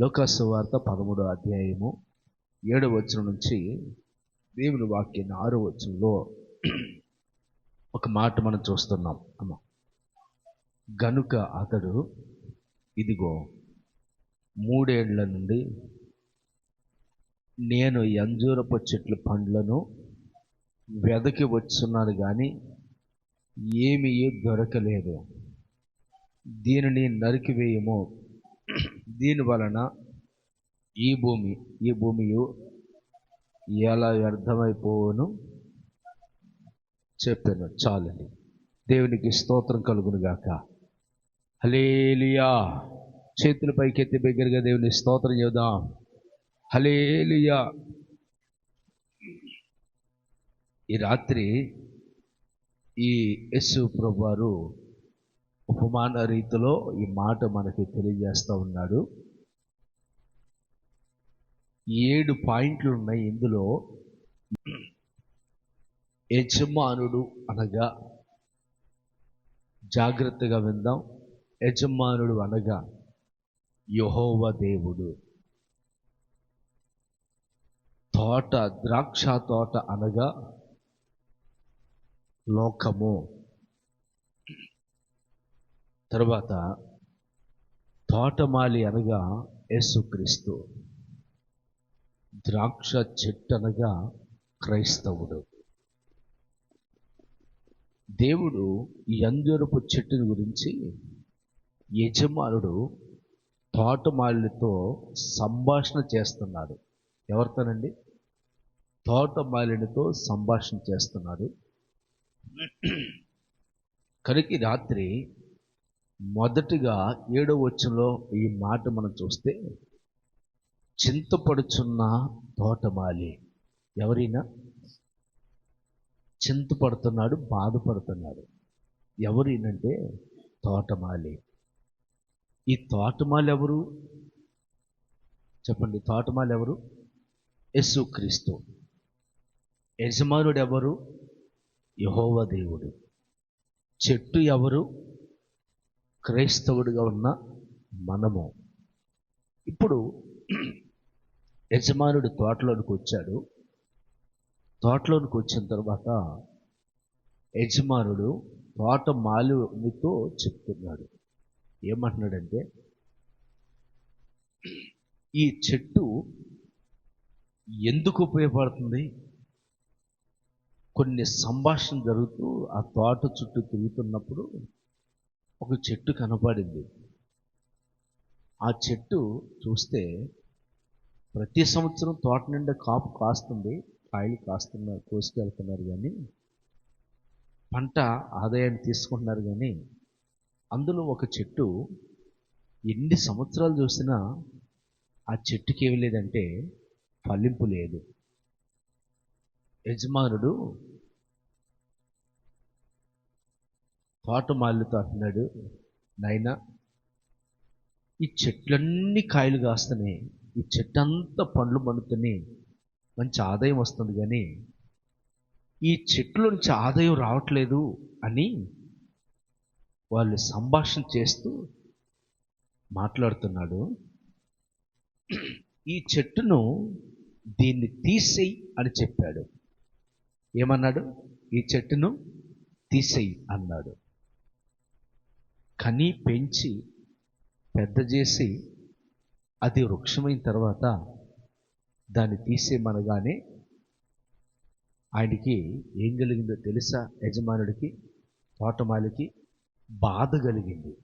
లోకాసు వార్త పదమూడో అధ్యాయము ఏడు వచ్చిన నుంచి దేవుని వాక్యాన్ని ఆరు వచనంలో ఒక మాట మనం చూస్తున్నాం. అమ్మ గనుక అతడు ఇదిగో మూడేళ్ళ నుండి నేను ఈ చెట్లు చెట్ల పండ్లను వెదకి వచ్చున్నాను కానీ ఏమీ దొరకలేదు. దీనిని నరికివేయము. దీని వలన ఈ భూమి ఈ భూమియు ఎలా వ్యర్థమైపోవును చెప్పాను. చాలండి. దేవునికి స్తోత్రం కలుగునుగాక హలేలియా చేతుల పైకెత్తి బిగ్గరగా దేవుని స్తోత్రం చేద్దాం. హలేలియా ఈ రాత్రి ఈ యస్సు ప్రభువారు ఉపమాన రీతిలో ఈ మాట మనకి తెలియజేస్తూ ఉన్నాడు. ఏడు పాయింట్లు ఉన్నాయి ఇందులో. యజమానుడు అనగా జాగ్రత్తగా విందాం. యజమానుడు అనగా యహోవ దేవుడు. తోట ద్రాక్ష తోట అనగా లోకము. తర్వాత తోటమాలి అనగా యేసుక్రీస్తు. ద్రాక్ష చెట్టు అనగా క్రైస్తవుడు. దేవుడు ఈ అంజూరపు చెట్టుని గురించి యజమానుడు తోటమాలితో సంభాషణ చేస్తున్నాడు. ఎవరితోనండి? తోటమాలినితో సంభాషణ చేస్తున్నాడు. కనుక రాత్రి మొదటిగా ఏడో వచ్చంలో ఈ మాట మనం చూస్తే చింతపడుచున్న తోటమాలి. ఎవరైనా? చింతపడుతున్నాడు బాధపడుతున్నాడు. ఎవరేనంటే తోటమాలి. ఈ తోటమాలి ఎవరు చెప్పండి తోటమాలి ఎవరు యస్సు క్రీస్తు. యజమానుడు ఎవరు యహోవ దేవుడు. చెట్టు ఎవరు? క్రైస్తవుడిగా ఉన్న మనము. ఇప్పుడు యజమానుడు తోటలోనికి వచ్చాడు. తోటలోనికి వచ్చిన తర్వాత యజమానుడు తోట మాలితో చెప్తున్నాడు. ఏమంటున్నాడంటే ఈ చెట్టు ఎందుకు ఉపయోగపడుతుంది? కొన్ని సంభాషణ జరుగుతూ ఆ తోట చుట్టూ తిరుగుతున్నప్పుడు ఒక చెట్టు కనపడింది ఆ చెట్టు చూస్తే ప్రతి సంవత్సరం తోట నిండా కాపు కాస్తుంది కాయలు కాస్తున్నారు కోసుకెళ్తున్నారు కానీ పంట ఆదాయాన్ని తీసుకుంటున్నారు కానీ అందులో ఒక చెట్టు ఎన్ని సంవత్సరాలు చూసినా ఆ చెట్టుకి ఏమి లేదంటే ఫలింపు లేదు. యజమానుడు తోటమాలితో అంటున్నాడు నాయనా ఈ చెట్లన్నీ కాయలు కాస్తున్నాయి ఈ చెట్టంతా పండ్లు పండుతున్నాయి మంచి ఆదాయం వస్తుంది కానీ ఈ చెట్ల నుంచి ఆదాయం రావట్లేదు అని వాళ్ళు సంభాషణ చేస్తూ మాట్లాడుతున్నాడు. ఈ చెట్టును దీన్ని తీసేయి అని చెప్పాడు. ఏమన్నాడు? ఈ చెట్టును తీసేయి అన్నాడు. కని పెంచి పెద్ద చేసి అది వృక్షమైన తర్వాత దాన్ని తీసేయమనగానే ఆయనకి ఏం కలిగిందో తెలుసా? యజమానుడికి తోటమాలికి బాధ కలిగింది.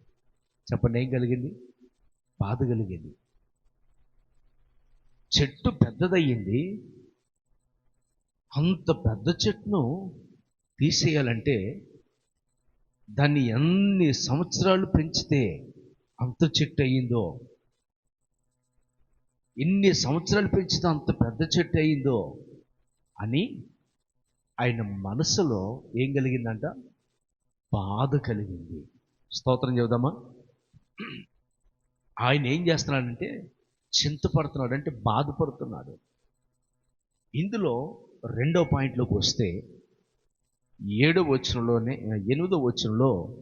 చెప్పండి ఏం కలిగింది? బాధ కలిగింది. చెట్టు పెద్దదయ్యింది. అంత పెద్ద చెట్టును తీసేయాలంటే దాన్ని ఎన్ని సంవత్సరాలు పెంచితే అంత చెట్టు అయ్యిందో? ఎన్ని సంవత్సరాలు పెంచితే అంత పెద్ద చెట్టు అయ్యిందో? అని ఆయన మనసులో ఏం కలిగిందంట? బాధ కలిగింది. స్తోత్రం చెబుదామా? ఆయన ఏం చేస్తున్నాడంటే చింతపడుతున్నాడు అంటే బాధపడుతున్నాడు. ఇందులో రెండో పాయింట్లోకి వస్తే ఏడో వచనంలోనే ఎనిమిదో వచనంలో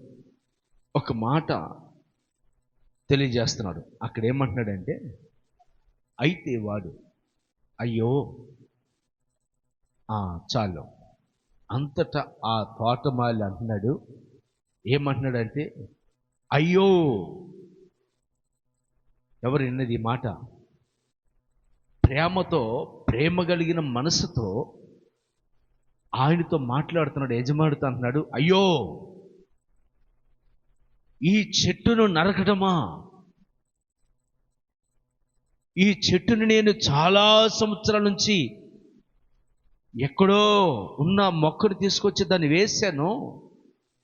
ఒక మాట తెలియజేస్తున్నాడు. అక్కడ ఏమంటున్నాడంటే అయితే వాడు అయ్యో ఆ, చాలు. అంతటా ఆ తోటమాలి అంటున్నాడు. ఏమంటున్నాడంటే అయ్యో ఎవరు విన్నది ఈ మాట? ప్రేమతో ప్రేమ కలిగిన మనసుతో ఆయనతో మాట్లాడుతున్నాడు యజమానితో అంటున్నాడు అయ్యో ఈ చెట్టును నరకటమా? ఈ చెట్టుని నేను చాలా సంవత్సరాల నుంచి ఎక్కడో ఉన్న మొక్కను తీసుకొచ్చి దాన్ని వేశాను.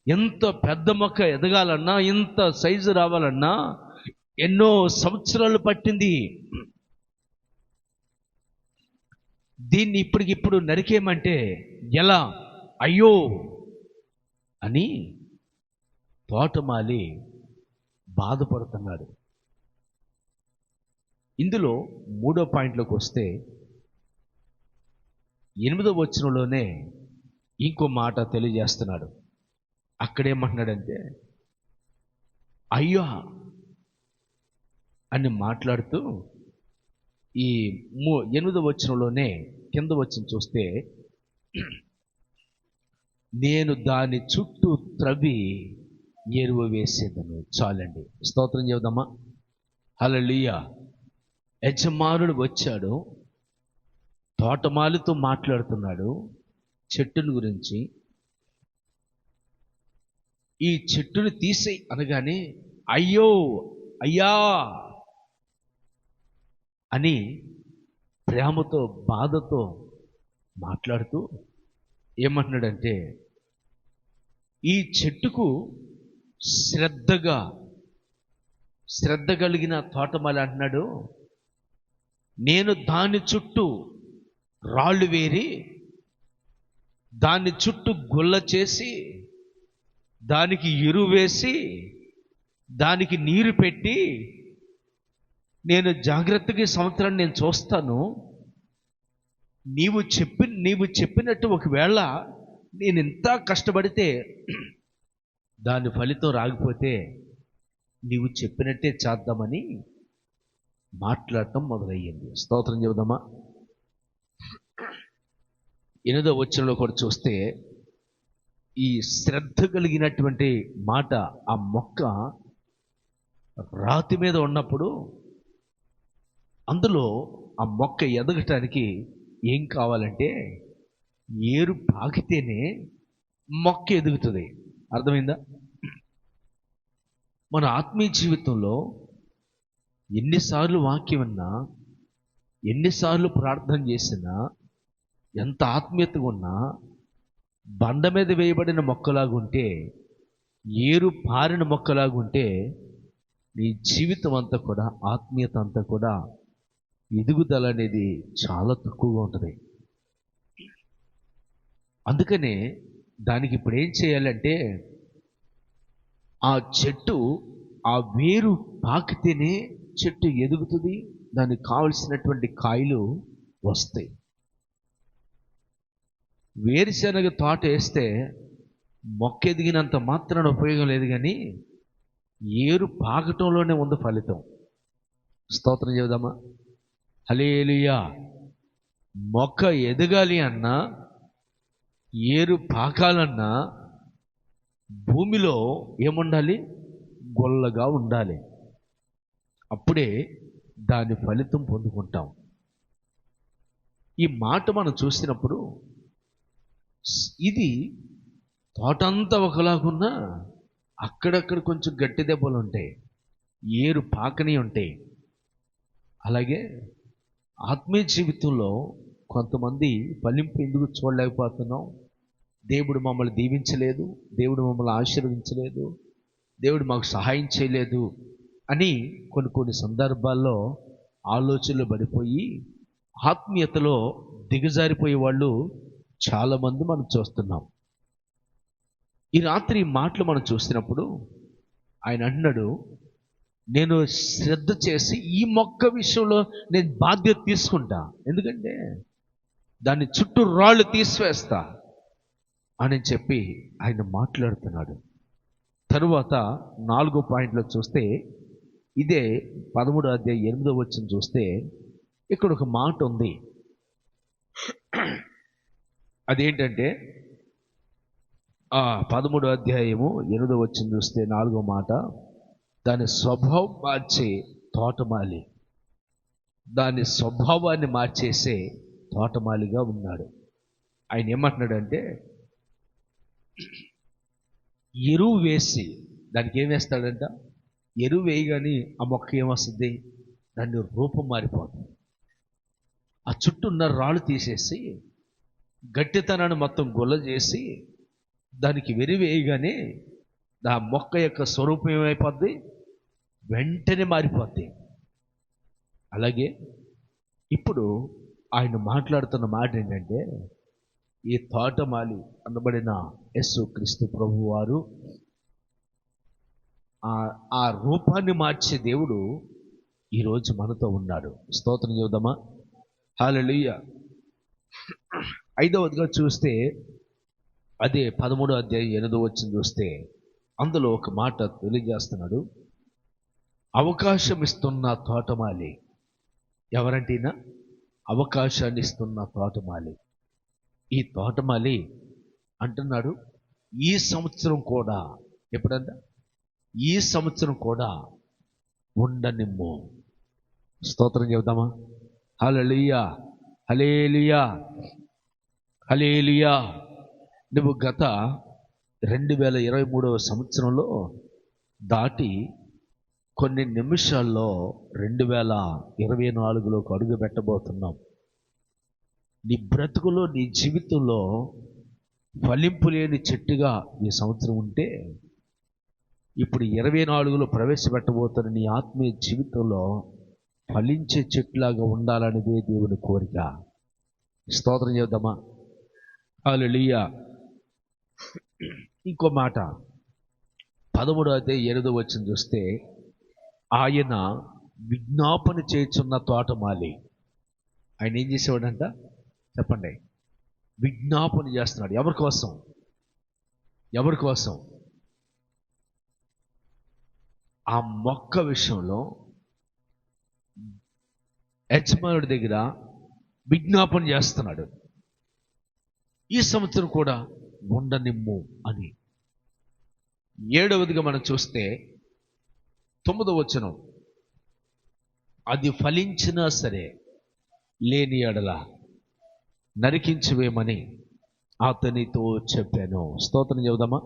ఎంత పెద్ద మొక్క ఎదగాలన్నా ఇంత సైజు రావాలన్నా ఎన్నో సంవత్సరాలు పట్టింది. దీన్ని ఇప్పటికిప్పుడు నరికేయమంటే ఎలా? అయ్యో! అని తోటమాలి బాధపడుతున్నాడు. ఇందులో మూడో పాయింట్లోకి వస్తే ఎనిమిదో వచనంలోనే ఇంకో మాట తెలియజేస్తున్నాడు. అక్కడేమంటున్నాడంటే అయ్యో! అని మాట్లాడుతూ ఈ మూ ఎనిమిదో వచనంలోనే కింద వచ్చిన చూస్తే నేను దాని చుట్టూ త్రవి ఎరువు వేసేదను. చాలండి. స్తోత్రం చెబుదామా? హలలియా యజమానుడు వచ్చాడు. తోటమాలితో మాట్లాడుతున్నాడు. చెట్టుని గురించి. ఈ చెట్టుని తీసేయి అనగానే అయ్యో అయ్యా అని ప్రేమతో బాధతో మాట్లాడుతూ ఏమంటున్నాడంటే ఈ చెట్టుకు శ్రద్ధగా శ్రద్ధ కలిగిన తోటమాలి అంటున్నాడు. నేను దాని చుట్టూ రాళ్ళు వేరి దాని చుట్టూ గుల్ల చేసి దానికి ఎరువు వేసి దానికి నీరు పెట్టి నేను జాగ్రత్తగా ఈ సంవత్సరాన్ని నేను చూస్తాను. నీవు చెప్పి నీవు చెప్పినట్టు ఒకవేళ నేను ఇంత కష్టపడితే దాని ఫలితం రాకపోతే నీవు చెప్పినట్టే చేద్దామని మాట్లాడటం మొదలయ్యింది. స్తోత్రం చెబుదామా? ఎనిమిదో వచ్చంలో కూడా చూస్తే ఈ శ్రద్ధ కలిగినటువంటి మాట ఆ మొక్క రాతి మీద ఉన్నప్పుడు అందులో ఆ మొక్క ఎదగటానికి ఏం కావాలంటే ఏరు పాకితేనే మొక్క ఎదుగుతుంది. అర్థమైందా? మన ఆత్మీయ జీవితంలో ఎన్నిసార్లు వాక్యం విన్నా ఎన్నిసార్లు ప్రార్థన చేసినా ఎంత ఆత్మీయతగా ఉన్నా బండ మీద వేయబడిన మొక్కలాగుంటే ఏరు పారిన మొక్కలాగుంటే నీ జీవితం అంతా కూడా ఆత్మీయత అంతా కూడా ఎదుగుదల అనేది చాలా తక్కువగా ఉంటుంది. అందుకనే దానికి ఇప్పుడు ఏం చేయాలంటే ఆ చెట్టు ఆ వేరు పాకితేనే చెట్టు ఎదుగుతుంది దానికి కావలసినటువంటి కాయలు వస్తాయి. వేరుశనగ తోట వేస్తే మొక్క ఎదిగినంత మాత్రాన ఉపయోగం లేదు కానీ ఏరు పాకటంలోనే ఉంది ఫలితం. స్తోత్రం చెబుదామా? హలేలుయా మొక్క ఎదగాలి అన్నా ఏరు పాకాలన్నా భూమిలో ఏముండాలి? గొల్లగా ఉండాలి. అప్పుడే దాని ఫలితం పొందుకుంటాం. ఈ మాట మనం చూసినప్పుడు ఇది తోటంతా ఒకలాగున్నా అక్కడక్కడ కొంచెం గట్టి దెబ్బలు ఉంటాయి ఏరు పాకని ఉంటాయి. అలాగే ఆత్మీయ జీవితంలో కొంతమంది ఫలింపు ఎందుకు చూడలేకపోతున్నాం? దేవుడు మమ్మల్ని దీవించలేదు దేవుడు మమ్మల్ని ఆశీర్వదించలేదు దేవుడు మాకు సహాయం చేయలేదు అని కొన్ని కొన్ని సందర్భాల్లో ఆలోచనలు పడిపోయి ఆత్మీయతలో దిగజారిపోయే వాళ్ళు చాలామంది మనం చూస్తున్నాం. ఈ రాత్రి మాటలు మనం చూసినప్పుడు ఆయన అన్నాడు నేను శ్రద్ధ చేసి ఈ మొక్క విషయంలో నేను బాధ్యత తీసుకుంటా. ఎందుకంటే దాన్ని చుట్టూ రాళ్ళు తీసివేస్తా అని చెప్పి ఆయన మాట్లాడుతున్నాడు. తరువాత నాలుగో పాయింట్లో చూస్తే ఇదే పదమూడో అధ్యాయ ఎనిమిదో వచ్చిన చూస్తే ఇక్కడ ఒక మాట ఉంది. అదేంటంటే పదమూడో అధ్యాయము ఎనిమిదో వచ్చిన చూస్తే నాలుగో మాట దాని స్వభావం మార్చే తోటమాలి. దాని స్వభావాన్ని మార్చేసే తోటమాలిగా ఉన్నాడు. ఆయన ఏమంటున్నాడంటే ఎరువు వేసి దానికి ఏం వేస్తాడంట? ఎరువు వేయగానే ఆ మొక్క ఏమొస్తుంది? దాని రూపం మారిపోతుంది. ఆ చుట్టూ ఉన్న రాళ్ళు తీసేసి గట్టితనాన్ని మొత్తం గుల్ల చేసి దానికి వెరి వేయగానే ఆ మొక్క యొక్క స్వరూపం ఏమైపోద్ది? వెంటనే మారిపోద్ది. అలాగే ఇప్పుడు ఆయన మాట్లాడుతున్న మాట ఏంటంటే ఈ తోటమాలి అనబడిన యస్సు క్రీస్తు ప్రభు వారు ఆ- ఆ రూపాన్ని మార్చే దేవుడు ఈరోజు మనతో ఉన్నాడు. స్తోత్రం చెబుదామా? హాలలుయ్య ఐదవదిగా చూస్తే అదే పదమూడో అధ్యాయం ఎనిమిదో వచ్చింది చూస్తే అందులో ఒక మాట తెలియజేస్తున్నాడు. అవకాశం ఇస్తున్న తోటమాలి. ఎవరంటేనా? అవకాశాన్ని ఇస్తున్న తోటమాలి. ఈ తోటమాలి అంటున్నాడు ఈ సంవత్సరం కూడా ఎప్పుడంట? ఈ సంవత్సరం కూడా ఉండనిమ్ము. స్తోత్రం చెబుదామా? హలలియా హలేలియా హలేలియా నువ్వు గత రెండు వేల ఇరవై మూడవ సంవత్సరంలో దాటి కొన్ని నిమిషాల్లో రెండు వేల ఇరవై నాలుగులోకి అడుగు పెట్టబోతున్నాం నీ బ్రతుకులో నీ జీవితంలో ఫలింపు లేని చెట్టుగా ఈ సంవత్సరం ఉంటే ఇప్పుడు ఇరవై నాలుగులో ప్రవేశపెట్టబోతున్న నీ ఆత్మీయ జీవితంలో ఫలించే చెట్టులాగా ఉండాలనేదే దేవుని కోరిక. స్తోత్రం చేద్దామా? అలలియా ఇంకో మాట. పదమూడో అయితే ఎనిమిదో వచ్చిన చూస్తే ఆయన విజ్ఞాపన చేస్తున్న తోటమాలి ఆయన ఏం చేసేవాడంట? చెప్పండి. విజ్ఞాపన చేస్తున్నాడు. ఎవరి కోసం? ఎవరి కోసం? ఆ మొక్క విషయంలో యజమానుడి దగ్గర విజ్ఞాపన చేస్తున్నాడు. ఈ సంవత్సరం కూడా ఉండనిమ్ము అని. ఏడవదిగా మనం చూస్తే తొమ్మిదవ వచనం. అది ఫలించినా సరే లేని ఎడల నరికించవేమని అతనితో చెప్పాను. స్తోత్రం చెబుదామా?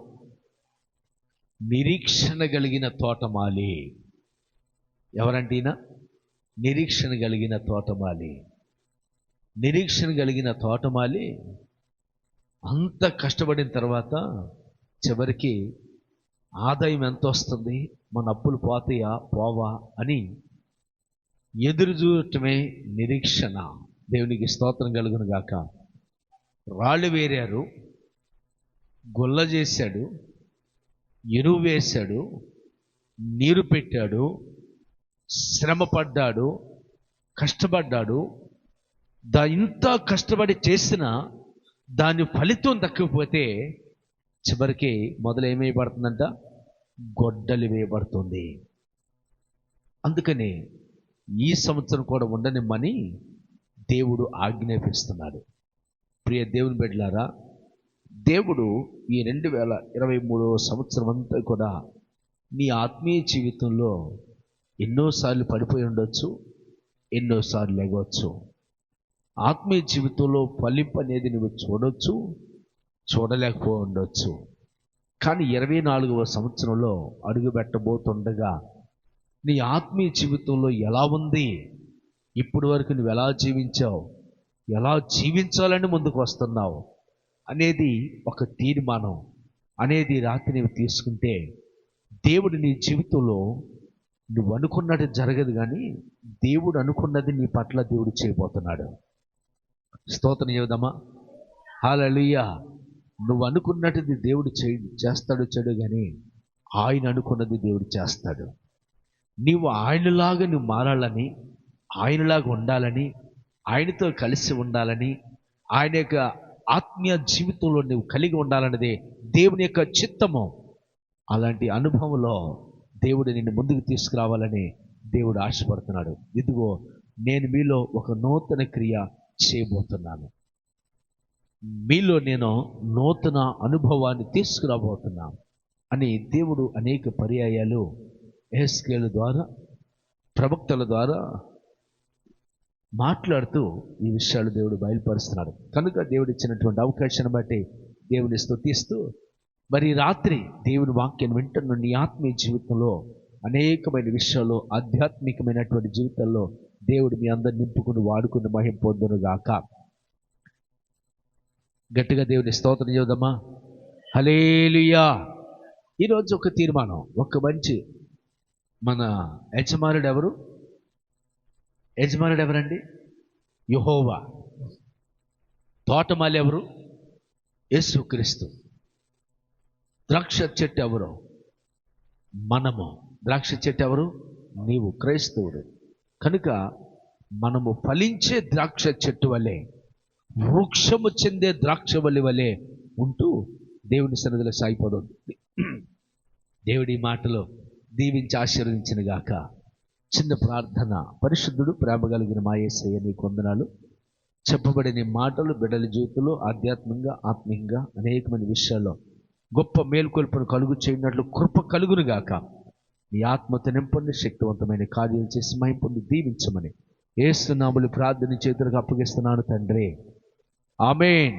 నిరీక్షణ కలిగిన తోటమాలి. ఎవరంటేనా నిరీక్షణ కలిగిన తోటమాలి. నిరీక్షణ కలిగిన తోటమాలి అంత కష్టపడిన తర్వాత చివరికి ఆదాయం ఎంత వస్తుంది మన అప్పులు పోతాయా? పోవా? అని ఎదురు చూడటమే నిరీక్షణ. దేవునికి స్తోత్రం కలుగును గాక. రాళ్ళు వేరారు గుల్ల చేశాడు ఎరువు వేశాడు నీరు పెట్టాడు శ్రమ పడ్డాడు కష్టపడ్డాడు. దా ఇంత కష్టపడి చేసిన దాని ఫలితం దక్కకపోతే చివరికి మొదలు ఏమేయబడుతుందంట గొడ్డలి వేయబడుతుంది. అందుకని ఈ సంవత్సరం కూడా ఉండనిమ్మని దేవుడు ఆజ్ఞాపిస్తున్నాడు. ప్రియ దేవుని బిడ్డలారా దేవుడు ఈ రెండు వేల ఇరవై మూడవ సంవత్సరం అంతా కూడా నీ ఆత్మీయ జీవితంలో ఎన్నోసార్లు పడిపోయి ఉండొచ్చు ఎన్నోసార్లు లేగవచ్చు. ఆత్మీయ జీవితంలో ఫలింపు అనేది నువ్వు చూడొచ్చు చూడలేకపో ఉండొచ్చు కానీ ఇరవై నాలుగవ సంవత్సరంలో అడుగుపెట్టబోతుండగా నీ ఆత్మీయ జీవితంలో ఎలా ఉంది? ఇప్పటి వరకు నువ్వు ఎలా జీవించావు? ఎలా జీవించాలని ముందుకు వస్తున్నావు? అనేది ఒక తీర్మానం అనేది రాత్రి నువ్వు తీసుకుంటే దేవుడు నీ జీవితంలో నువ్వు అనుకున్నది జరగదు కానీ దేవుడు అనుకున్నది నీ పట్ల దేవుడు చేయబోతున్నాడు. స్తోత్రం చెబుదామా? హాలలుయ్యా నువ్వు అనుకున్నది దేవుడు చే చేస్తాడు చెడు కానీ ఆయన అనుకున్నది దేవుడు చేస్తాడు. నీవు ఆయనలాగా నువ్వు మారాలని ఆయనలాగా ఉండాలని ఆయనతో కలిసి ఉండాలని ఆయన యొక్క ఆత్మీయ జీవితంలో నువ్వు కలిగి ఉండాలన్నదే దేవుని యొక్క చిత్తము. అలాంటి అనుభవంలో దేవుడు నిన్ను ముందుకు తీసుకురావాలని దేవుడు ఆశపడుతున్నాడు. ఇదిగో నేను మీలో ఒక నూతన క్రియ చేయబోతున్నాను. మీలో నేను నూతన అనుభవాన్ని తీసుకురాబోతున్నాను అని దేవుడు అనేక పర్యాయాలు ఎస్కేల ద్వారా ప్రవక్తల ద్వారా మాట్లాడుతూ ఈ విషయాలు దేవుడు బయలుపరుస్తున్నాడు. కనుక దేవుడు ఇచ్చినటువంటి అవకాశాన్ని బట్టి దేవుని స్థుతిస్తూ మరి రాత్రి దేవుని వాక్యాన్ని వింటున్న నీ ఆత్మీయ జీవితంలో అనేకమైన విషయాల్లో ఆధ్యాత్మికమైనటువంటి జీవితంలో దేవుడు మీ అందరు నింపుకుని వాడుకుని మహిం పొందునుగాక. గట్టిగా దేవుని స్తోత్రం చేద్దామా హలేలుయా ఈరోజు ఒక తీర్మానం ఒక మంచి మన యజమానుడు ఎవరు? యజమానుడు ఎవరండి? యుహోవా. తోటమాలి ఎవరు? యేసుక్రీస్తు. ద్రాక్ష చెట్టు ఎవరు? మనము. ద్రాక్ష చెట్టు ఎవరు? నీవు క్రైస్తవుడు. కనుక మనము ఫలించే ద్రాక్ష చెట్టు వలె వృక్షము చెందే ద్రాక్ష వల్లి వలె ఉంటూ దేవుని సన్నిధిలో సాగిపోతుంది దేవుడి మాటలో దీవించి ఆశీర్వదించిన గాక చిన్న ప్రార్థన. పరిశుద్ధుడు ప్రేమ కలిగిన మాయేసయ్య నీ కొందనాలు చెప్పబడిన మాటలు బిడ్డల జీవితంలో ఆధ్యాత్మికంగా ఆత్మీయంగా అనేకమైన విషయాల్లో గొప్ప మేల్కొల్పును కలుగు చేయనట్లు కృప కలుగునుగాక నీ ఆత్మతో నింపండి శక్తివంతమైన కార్యాలు చేసి మహిం దీవించమని. ఏస్తున్నాములు ప్రార్థన చేతులకు అప్పగిస్తున్నాను తండ్రి. ఆమెన్.